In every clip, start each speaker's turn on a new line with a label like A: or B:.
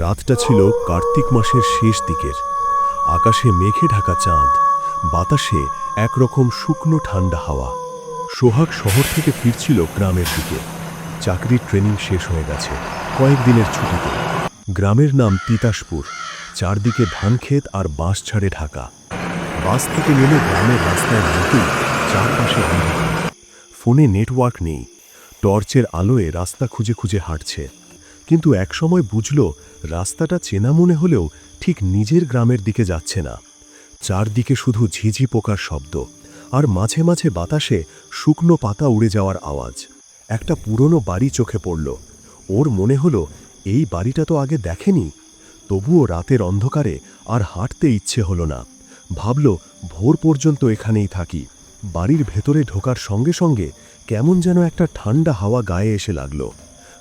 A: রাতটা ছিল কার্তিক মাসের শেষ দিকের। আকাশে মেঘে ঢাকা চাঁদ, বাতাসে একরকম শুকনো ঠান্ডা হাওয়া। সোহাগ শহর থেকে ফিরছিল গ্রামের দিকে। চাকরির ট্রেনিং শেষ হয়ে গেছে কয়েকদিনের ছুটিতে। গ্রামের নাম তিতাসপুর, চারদিকে ধানক্ষেত আর বাঁশ ছাড়ে ঢাকা। বাস থেকে নেমে গ্রামের রাস্তায় নামতেই চারপাশে অন্ধকার। ফোনে নেটওয়ার্ক নেই, টর্চের আলোয় রাস্তা খুঁজে খুঁজে হাঁটছে। কিন্তু একসময় বুঝল রাস্তাটা চেনা মনে হলেও ঠিক নিজের গ্রামের দিকে যাচ্ছে না। চারদিকে শুধু ঝিঝি পোকার শব্দ আর মাঝে মাঝে বাতাসে শুকনো পাতা উড়ে যাওয়ার আওয়াজ। একটা পুরনো বাড়ি চোখে পড়ল। ওর মনে হলো, এই বাড়িটা তো আগে দেখেনি। তবুও রাতের অন্ধকারে আর হাঁটতে ইচ্ছে হলো না। ভাবল, ভোর পর্যন্ত এখানেই থাকি। বাড়ির ভেতরে ঢোকার সঙ্গে সঙ্গে কেমন যেন একটা ঠান্ডা হাওয়া গায়ে এসে লাগল।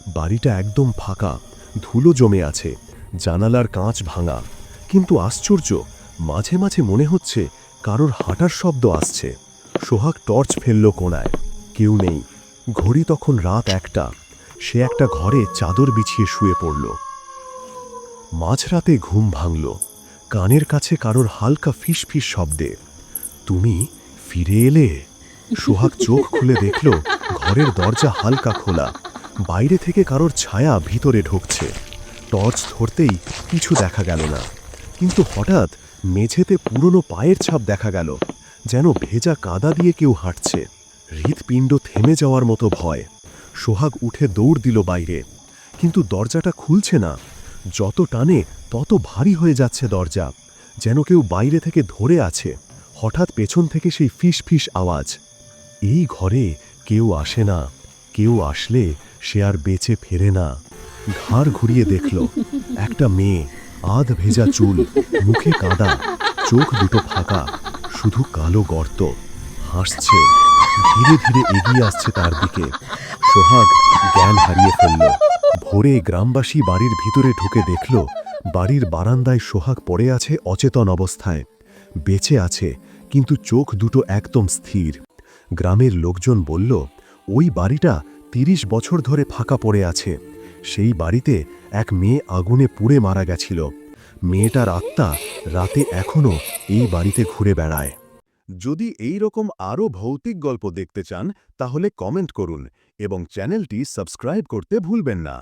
A: বাড়িটা একদম ফাঁকা, ধুলো জমে আছে, জানালার কাঁচ ভাঙা। কিন্তু আশ্চর্য, মাঝে মাঝে মনে হচ্ছে কারোর হাঁটার শব্দ আসছে। সোহাগ টর্চ ফেলল কোনায় কেউ নেই। ঘড়ি তখন রাত একটা। সে একটা ঘরে চাদর বিছিয়ে শুয়ে পড়ল। মাঝরাতে ঘুম ভাঙল। কানের কাছে কারোর হালকা ফিস ফিস শব্দে, তুমি ফিরে এলে? সোহাগ চোখ খুলে দেখল, ঘরের দরজা হালকা খোলা। বাইরে থেকে কারোর ছায়া ভিতরে ঢুকছে। টর্চ ধরতেই কিছু দেখা গেল না। কিন্তু হঠাৎ মেঝেতে পুরনো পায়ের ছাপ দেখা গেল, যেন ভেজা কাদা দিয়ে কেউ হাঁটছে। হৃৎপিণ্ড থেমে যাওয়ার মতো ভয়। সোহাগ উঠে দৌড় দিল বাইরে। কিন্তু দরজাটা খুলছে না। যত টানে তত ভারী হয়ে যাচ্ছে দরজা, যেন কেউ বাইরে থেকে ধরে আছে। হঠাৎ পেছন থেকে সেই ফিস ফিস আওয়াজ। এই ঘরে কেউ আসে না। কেউ আসলে সে আর বেঁচে ফেরে না। ঘাড় ঘুরিয়ে দেখল, একটা মেয়ে, আধ ভেজা চুল, মুখে কাদা, চোখ দুটো ফাঁকা, শুধু কালো গর্ত। হাসছে, ধীরে ধীরে এগিয়ে আসছে তার দিকে। সোহাগ জ্ঞান হারিয়ে ফেলল। ভোরে গ্রামবাসী বাড়ির ভিতরে ঢুকে দেখল, বাড়ির বারান্দায় সোহাগ পড়ে আছে অচেতন অবস্থায়। বেঁচে আছে, কিন্তু চোখ দুটো একদম স্থির। গ্রামের লোকজন বলল, ওই বাড়িটা তিরিশ বছর ধরে ফাঁকা পড়ে আছে। সেই বাড়িতে এক মেয়ে আগুনে পুড়ে মারা গেছিল। মেয়েটার আত্মা রাতে এখনও এই বাড়িতে ঘুরে বেড়ায়। যদি এই রকম আরও ভৌতিক গল্প দেখতে চান, তাহলে কমেন্ট করুন এবং চ্যানেলটি সাবস্ক্রাইব করতে ভুলবেন না।